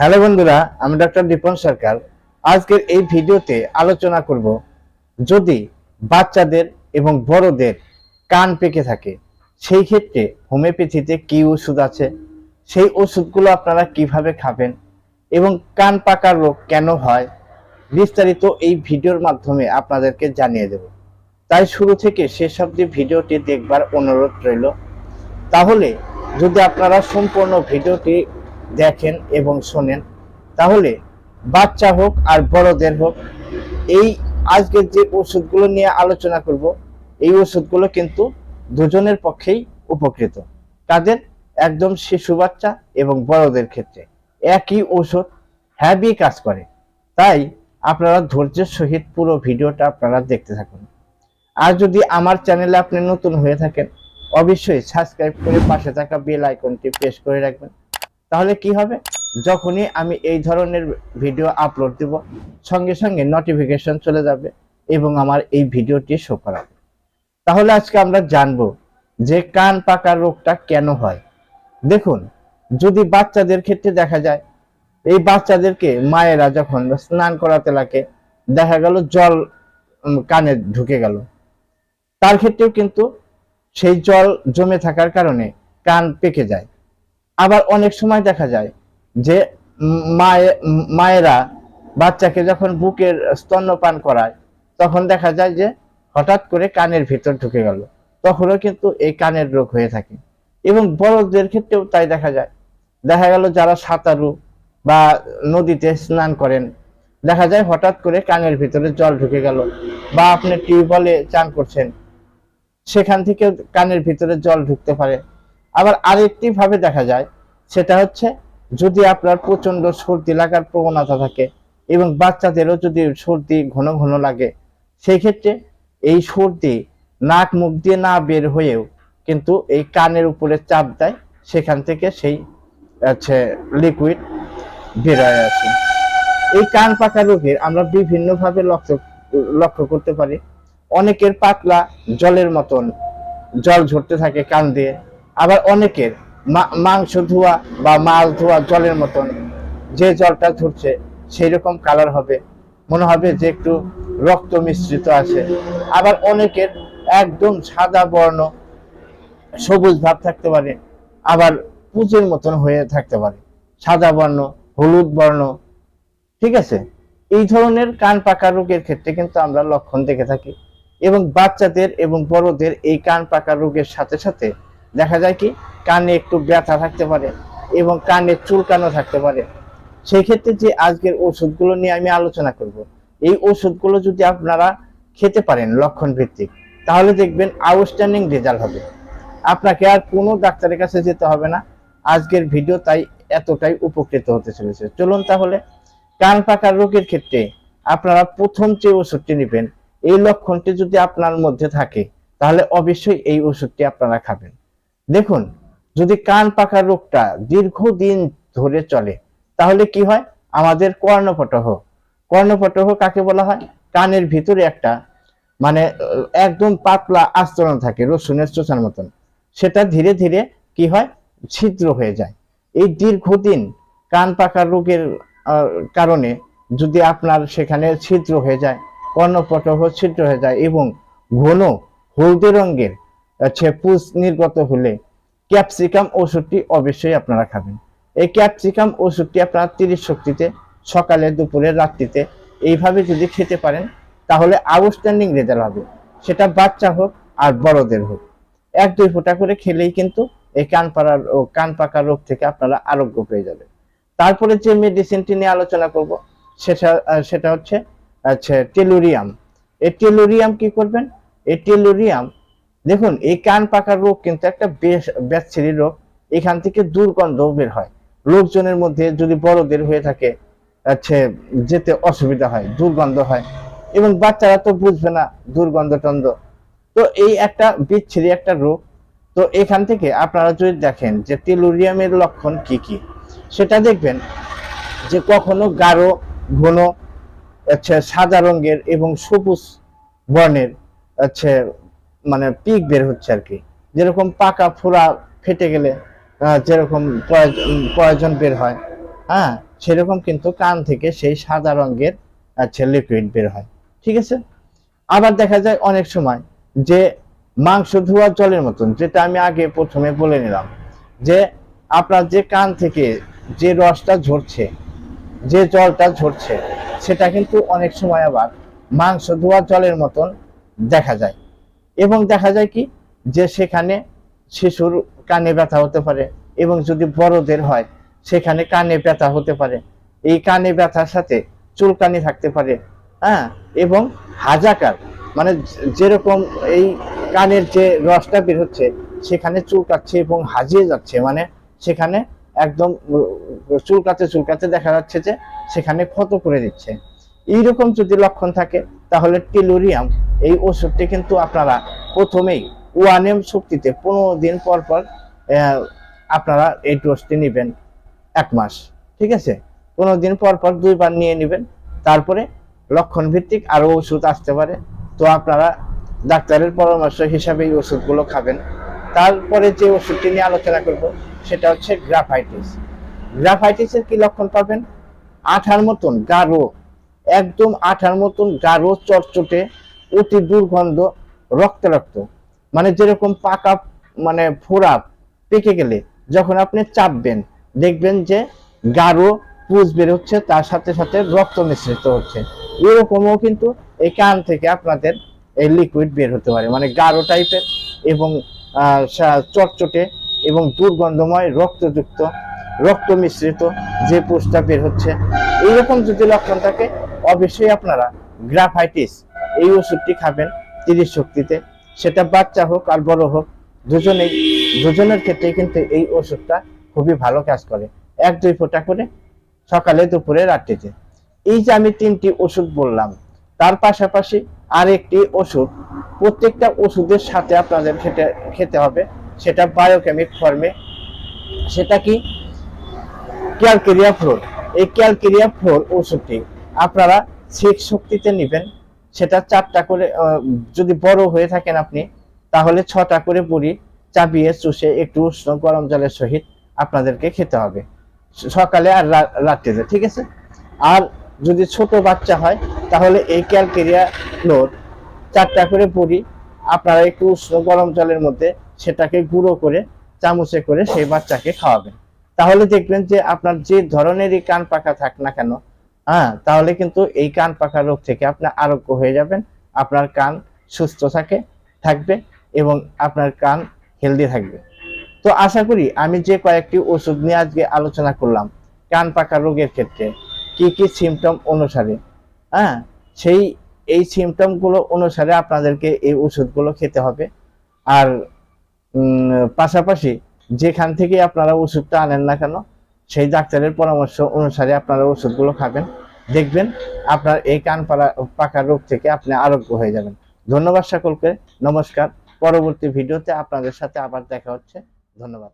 Hello বন্ধুরা, আমি doctor দীপন সরকার। আজকের এই ভিডিওতে আলোচনা করব যদি বাচ্চাদের এবং বড়দের কান পেকে থাকে, সেই ক্ষেত্রে হোমিওপ্যাথিতে কি ওষুধ আছে, সেই ওষুধগুলো আপনারা কীভাবে খাবেন এবং কান পাকার রোগ কেন হয়, বিস্তারিত এই ভিডিওর মাধ্যমে আপনাদেরকে জানিয়ে দেব। তাই শুরু থেকে শেষ অবধি ভিডিওটি দেখবার অনুরোধ রইল। তাহলে যদি আপনারা সম্পূর্ণ ভিডিওটি দেখেন এবং শোনেন। তাহলে বাচ্চা হোক আর বড়দের হোক, এই আজকের যে ওষুধগুলো নিয়ে আলোচনা করব, এই ওষুধগুলো কিন্তু দুজনের পক্ষেই উপকৃত। কাদের একদম শিশু বাচ্চা এবং বড়দের ক্ষেত্রে একই ওষুধ হ্যাবি কাজ করে। তাই আপনারা ধৈর্যের সহিত পুরো ভিডিওটা আপনারা দেখতে থাকুন। আর যদি আমার চ্যানেলে আপনি নতুন হয়ে থাকেন, অবশ্যই সাবস্ক্রাইব করে পাশে থাকা বেল আইকনটি প্রেস করে রাখবেন। তাহলে কি হবে? যখনই আমি এই ধরনের ভিডিও আপলোড দিব, সঙ্গে সঙ্গে নোটিফিকেশন চলে যাবে এবং আমার এই ভিডিওটি শো করাবে। তাহলে আজকে আমরা জানব যে কান পাকা রোগটা কেন হয়। দেখুন, যদি বাচ্চাদের ক্ষেত্রে দেখা যায়, এই বাচ্চাদেরকে মায়েরা যখন স্নান করাতে লাগে, দেখা গেল জল কানে ঢুকে গেল। তার ক্ষেত্রেও কিন্তু সেই জল জমে থাকার কারণে কান পেকে যায়। আবার অনেক সময় দেখা যায় যে মায়েরা বাচ্চাকে যখন বুকের স্তন্যপান করায়, তখন দেখা যায় যে হঠাৎ করে কানের ভিতর ঢুকে গেল। তখনও কিন্তু এই কানের রোগ হয়ে থাকে। এবং বড়দের ক্ষেত্রেও তাই দেখা যায়। দেখা গেল যারা সাঁতারু বা নদীতে স্নান করেন, দেখা যায় হঠাৎ করে কানের ভিতরে জল ঢুকে গেল বা আপনি টিউবওয়েলে চান করছেন, সেখান থেকে কানের ভিতরে জল ঢুকতে পারে। আবার আরেকটি ভাবে দেখা যায়, সেটা হচ্ছে যদি আপনার প্রচণ্ড সর্দি লাগার প্রবণতা থাকে এবং বাচ্চাদেরও যদি সর্দি ঘন ঘন লাগে সেই ক্ষেত্রে এই সর্দি নাক মুখ দিয়ে না বের হয়েও কিন্তু এই কানের উপরে চাপ দেয়, সেখান থেকে সেই হচ্ছে লিকুইড বের হয়ে আসে। এই কান পাকা রোগের আমরা বিভিন্নভাবে লক্ষ্য লক্ষ্য করতে পারি। অনেকের পাতলা জলের মতন জল ঝরতে থাকে কান দিয়ে। আবার অনেকের মাংস ধোয়া বা মাছ ধোয়া জলের মতন যে জলটা ধরছে সেই রকম কালার হবে। মনে হবে যে একটু রক্ত মিশ্রিত আছে। আবার অনেকের একদম সাদা বর্ণ সবুজ ভাব থাকতে পারে, আবার পুজের মতন হয়ে থাকতে পারে। সাদা বর্ণ, হলুদ বর্ণ, ঠিক আছে? এই ধরনের কান পাকা রোগের ক্ষেত্রে কিন্তু আমরা লক্ষণ দেখে থাকি। এবং বাচ্চাদের এবং বড়দের এই কান পাকা রোগের সাথে সাথে দেখা যায় কি, কানে একটু ব্যথা থাকতে পারে এবং কানে চুলকানো থাকতে পারে। সেই ক্ষেত্রে যে আজকের ওষুধগুলো নিয়ে আমি আলোচনা করব, এই ওষুধগুলো যদি আপনারা খেতে পারেন লক্ষণ ভিত্তিক তাহলে দেখবেন আউটস্ট্যান্ডিং রেজাল্ট হবে। আপনাকে আর কোনো ডাক্তারের কাছে যেতে হবে না। আজকের ভিডিও তাই এতটাই উপকৃত হতে চলেছে। চলুন তাহলে, কান পাকার রোগের ক্ষেত্রে আপনারা প্রথম যে ওষুধটি নেবেন, এই লক্ষণটি যদি আপনার মধ্যে থাকে, তাহলে অবশ্যই এই ওষুধটি আপনারা খাবেন। দেখুন, যদি কান পাকার রোগটা দীর্ঘদিন ধরে চলে, তাহলে কি হয়? আমাদের কর্ণপটহ। কর্ণপটহ কাকে বলা হয়? কানের ভিতরে একটা মানে একদম পাতলা আস্তরণ থাকে, রসুনের চোচার মতন। সেটা ধীরে ধীরে কি হয়? ছিদ্র হয়ে যায়। এই দীর্ঘদিন কান পাকার রোগের কারণে যদি আপনার সেখানে ছিদ্র হয়ে যায়, কর্ণপটহ ছিদ্র হয়ে যায় এবং ঘন হলদে রঙের হচ্ছে পুষ নির্গত হলে ক্যাপসিকাম ওষুধটি অবশ্যই আপনারা খাবেন। এই ক্যাপসিকাম ওষুধটি আপনারা তিরিশ শক্তিতে, সকালে, দুপুরে, রাত্রিতে এইভাবে যদি খেতে পারেন, তাহলে আউটস্ট্যান্ডিং রেজাল্ট হবে। সেটা বাচ্চা হোক আর বড়দের হোক। এক, দুই ফোঁটা করে খেলেই কিন্তু এই কান পাড়ার ও কান পাকা রোগ থেকে আপনারা আরোগ্য পেয়ে যাবেন। তারপরে যে মেডিসিনটি নিয়ে আলোচনা করব, সেটা সেটা হচ্ছে আচ্ছা টেলুরিয়াম এই টেলুরিয়াম কি করবেন? এই টেলুরিয়াম দেখুন, এই কান পাকার রোগ কিন্তু একটা বেশ ব্যাচ্ছিরি রোগ। এখান থেকে দুর্গন্ধ বের হয়। লোকজনের মধ্যে যদি বড়দের হয়ে থাকে আচ্ছা যেতে অসুবিধা হয়, দুর্গন্ধ হয় এবং বাচ্চারা তো বুঝবে না দুর্গন্ধ টন্ধ। তো এই একটা বিচ্ছিরি একটা রোগ। তো এখান থেকে আপনারা যদি দেখেন যে টেলুরিয়ামের লক্ষণ কি কি, সেটা দেখবেন যে কখনো গাঢ়, ঘন আচ্ছা সাদা রঙের এবং সবুজ বর্ণের আচ্ছা মানে পিক বের হচ্ছে আর কি। যেরকম পাকা ফোড়া ফেটে গেলে যেরকম প্রয়োজন বের হয় হ্যাঁ সেরকম কিন্তু কান থেকে সেই সাদা রঙের আচ্ছা লিকুইড বের হয়। ঠিক আছে? আবার দেখা যায় অনেক সময় যে মাংস ধোয়া জলের মতন, যেটা আমি আগে প্রথমে বলে নিলাম, যে আপনার যে কান থেকে যে রসটা ঝরছে, যে জলটা ঝরছে, সেটা কিন্তু অনেক সময় আবার মাংস ধোয়া জলের মতন দেখা যায়। এবং দেখা যায় কি যে সেখানে শিশুর কানে ব্যথা হতে পারে এবং যদি বড়দের হয়, সেখানে কানে ব্যথা হতে পারে। এই কানে ব্যথার সাথে চুলকানি থাকতে পারে হ্যাঁ? এবং হাজাকার মানে যেরকম এই কানের যে রসটা বের হচ্ছে, সেখানে চুলকাচ্ছে এবং হাজিয়ে যাচ্ছে। মানে সেখানে একদম চুলকাতে চুলকাতে দেখা যাচ্ছে যে সেখানে ক্ষত করে দিচ্ছে। এইরকম যদি লক্ষণ থাকে, তাহলে টেলুরিয়াম এই ওষুধটি কিন্তু আপনারা প্রথমেই ওয়ান এম শক্তিতে পনেরো দিন পর পর আপনারা এই ডোজটি নেবেন এক মাস, ঠিক আছে? পনেরো দিন পর পর দুইবার নিয়ে নেবেন, তারপরে লক্ষণ ভিত্তিক আরও ওষুধ আসতে পারে। তো আপনারা ডাক্তারের পরামর্শ হিসাবে এই ওষুধগুলো খাবেন। তারপরে যে ওষুধটি নিয়ে আলোচনা করব, সেটা হচ্ছে গ্রাফাইটিস। গ্রাফাইটিসের কি লক্ষণ পাবেন? আঠার মতন গাঢ়, একদম আঠার মতন গাঢ় চটচটে অতি দুর্গন্ধ রক্ত রক্ত মানে যেরকম পাকা মানে ফোড়া পেকে গেলে, যখন আপনি চাপবেন, দেখবেন যে গাঢ় পুজ বের হচ্ছে, তার সাথে সাথে রক্ত মিশ্রিত হচ্ছে। এরকমও কিন্তু এই কান থেকে আপনাদের এই লিকুইড বের হতে পারে মানে গাঢ় টাইপের এবং চটচটে এবং দুর্গন্ধময়, রক্তযুক্ত, রক্ত মিশ্রিত যে পুষটা বের হচ্ছে। এইরকম যদি লক্ষণ থাকে, অবশ্যই আপনারা গ্রাফাইটিস এই ওষুধটি খাবেন তিরিশ শক্তিতে। সেটা বাচ্চা হোক আর বড় হোক, দুজনেই দুজনের ক্ষেত্রে কিন্তু এই ওষুধটা খুবই ভালো কাজ করে। এক, দুই ফোঁটা করে সকালে, দুপুরে, রাত্রিতে। এই যে আমি তিনটি ওষুধ বললাম, তার পাশাপাশি আরেকটি ওষুধ। প্রত্যেকটা ওষুধের সাথে আপনাদের খেতে খেতে হবে। সেটা বায়োকেমিক ফর্মে সেটা কি? ক্যালকেরিয়া ফ্লোর এই ক্যালকেরিয়া ফ্লোর ওষুধটি আপনারা সিক্স শক্তিতে নেবেন। সেটা চারটা করে যদি বড় হয়ে থাকেন আপনি, তাহলে ছটা করে বড়ি চাবিয়ে চুষে একটু উষ্ণ গরম জলের সহিত আপনাদেরকে খেতে হবে। সকালে আর রাত্রিতে, ঠিক আছে? আর যদি ছোট বাচ্চা হয়, তাহলে এই ক্যালকেরিয়া ফ্লোর চারটা করে বড়ি আপনারা একটু উষ্ণ গরম জলের মধ্যে সেটাকে গুঁড়ো করে, চামচে করে সেই বাচ্চাকে খাওয়াবেন। তাহলে দেখবেন যে আপনার যে ধরনেরই কান পাকা থাক না কেন হ্যাঁ তাহলে কিন্তু এই কান পাকা রোগ থেকে আপনি আরোগ্য হয়ে যাবেন, আপনার কান সুস্থ থাকে, থাকবে এবং আপনার কান হেলদি থাকবে। তো আশা করি আমি যে কয়েকটি ওষুধ নিয়ে আজকে আলোচনা করলাম, কান পাকা রোগের ক্ষেত্রে কি কি সিমটম অনুসারে হ্যাঁ সেই, এই সিমটমগুলো অনুসারে আপনাদেরকে এই ওষুধগুলো খেতে হবে। আর পাশাপাশি যেখান থেকে আপনারা ওষুধটা আনেন না কেন সেই ডাক্তারের পরামর্শ অনুসারে আপনারা ওষুধগুলো খাবেন। দেখবেন আপনার এই কান পাড়া পাকা রোগ থেকে আপনি আরোগ্য হয়ে যাবেন। ধন্যবাদ সকলকে, নমস্কার। পরবর্তী ভিডিওতে আপনাদের সাথে আবার দেখা হচ্ছে। ধন্যবাদ।